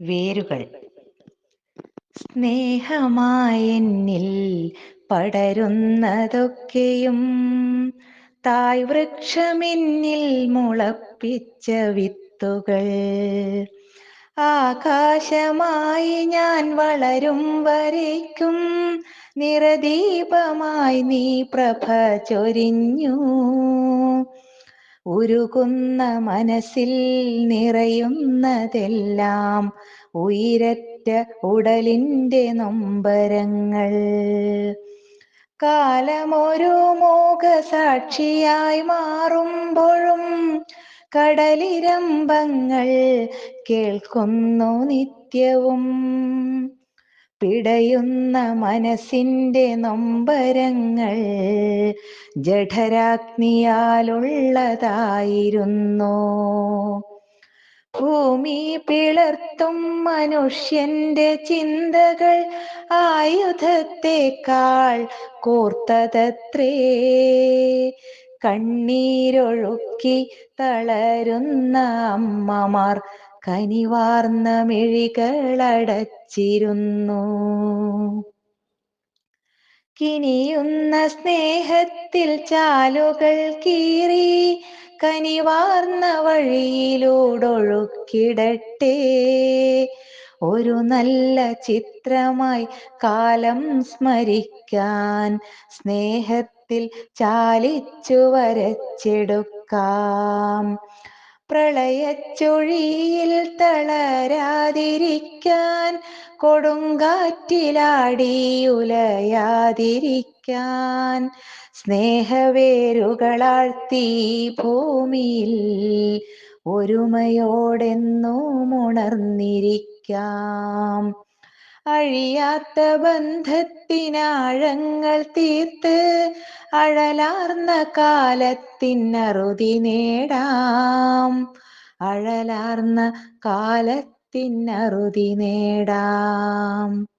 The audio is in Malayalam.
വേരുകൾ. സ്നേഹമായെന്നിൽ പടരുന്നതൊക്കെയും തായ് വൃക്ഷമെന്നിൽ മുളപ്പിച്ച വിത്തുകൾ. ആകാശമായി ഞാൻ വളരും വരയ്ക്കും നിറദീപമായി നീ പ്രഭ ചൊരിഞ്ഞു. ഉരുകുന്ന മനസ്സിൽ നിറയുന്നതെല്ലാം ഉയരറ്റ ഉടലിന്റെ നൊമ്പരങ്ങൾ. കാലമൊരു മൂകസാക്ഷിയായി മാറുമ്പോഴും കടലിരമ്പങ്ങൾ കേൾക്കുന്നു നിത്യവും. പിടയുന്ന മനസ്സിന്റെ നൊമ്പരങ്ങൾ ജഠരാഗ്നിയാലുള്ളതായിരുന്നു. ഭൂമി പിളർത്തും മനുഷ്യന്റെ ചിന്തകൾ ആയുധത്തെക്കാൾ കോർത്തതത്രേ. കണ്ണീരൊഴുക്കി തളരുന്ന അമ്മമാർ കനിവാർന്ന മിഴികളടച്ചിരുന്നു കിനിയുന്ന സ്നേഹത്തിൽ ചാലുകൾ കീറി കനിവാർന്ന വഴിയിലൂടൊഴുക്കിടട്ടെ. ഒരു നല്ല ചിത്രമായി കാലം സ്മരിക്കാൻ സ്നേഹത്തിൽ ചാലിച്ചു വരച്ചെടുക്കാം. പ്രളയച്ചൊഴിയിൽ തളരാതിരിക്കാൻ കൊടുങ്കാറ്റിലാടി ഉലയാതിരിക്കാൻ. തീ ഭൂമിയിൽ ഒരുമയോടെന്നും ഉണർന്നിരിക്കാം. അഴിയാത്ത ബന്ധത്തിനാഴങ്ങൾ തീർത്ത് അഴലാർന്ന കാലത്തിനറുതി നേടാം. അഴലാർന്ന കാലത്തിനറുതി നേടാം.